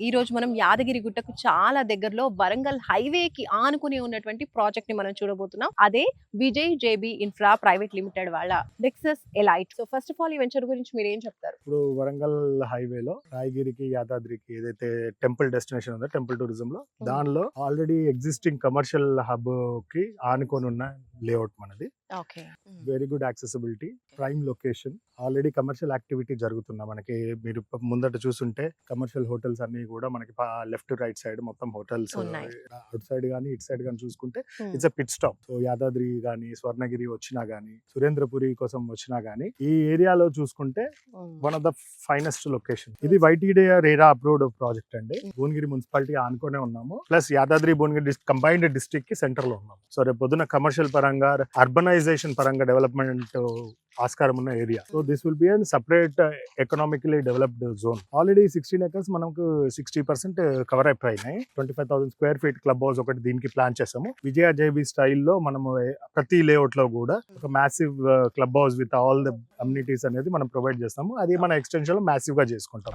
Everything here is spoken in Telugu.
ఈ రోజు మనం యాదగిరి గుట్టకు చాలా దగ్గరలో వరంగల్ హైవే కి ఆనుకుని ఉన్నటువంటి ప్రాజెక్ట్ని మనం చూడబోతున్నాం. అదే Vijay JB infra private limited వాళ్ళ Dexus elite so first of all ఈ వెంచర్ గురించి మీరు ఏం చెప్తారు? ఇప్పుడు వరంగల్ హైవేలో రాయగిరికి యాదాద్రికి ఏదైతే టెంపుల్ డెస్టినేషన్ ఉందో టెంపుల్ టూరిజం లో దానిలో ఆల్రెడీ ఎగ్జిస్టింగ్ కమర్షియల్ హబ్కి ఆనుకొని ఉన్న లేఅవుట్ మనది. Very good accessibility prime location already commercial activity జరుగుతున్నా మనకి మీరు ముందట చూసుంటే కమర్షియల్ హోటల్స్ అన్ని కూడా మనకి లెఫ్ట్ రైట్ సైడ్ మొత్తం హోటల్స్ ఉన్నాయి. అవుట్ సైడ్ కానీ ఇటు సైడ్ కానీ చూసుకుంటే it's uh pit stop so Yadadri కానీ స్వర్ణగిరి వచ్చినా గానీ సురేంద్రపురి కోసం వచ్చినా గానీ ఈ ఏరియాలో చూసుకుంటే one of the finest location ఇది వైటీడే రేరా అప్రూవ్డ్ ప్రాజెక్ట్ అండి. భువనగిరి మున్సిపాలిటీ ఆనుకునే ఉన్నాము. ప్లస్ యాదాద్రి భువనగిరి కంబైన్డ్ డిస్ట్రిక్ట్కి సెంటర్లో ఉన్నాము. సో రేపు పొద్దున కమర్షియల్ పరంగా అర్బనైజేషన్ పరంగా డెవలప్మెంట్ uh, ఆస్కారం ఉన్న area so this will be an separate economically developed zone already sixteen acres మనకు సిక్స్టీ పర్సెంట్ కవర్ అయిపోయినాయి. Twenty five thousand square feet club house ఒకటి దీనికి ప్లాన్ చేసాము విజయ జేబీ స్టైల్లో మనము uh, ప్రతి లేఅవుట్లో కూడా ఒక massive club house with all the amenities అనేది మనం ప్రొవైడ్ చేస్తాము. అది మన ఎక్స్టెన్షన్లో మ్యాసివ్గా చేసుకుంటాం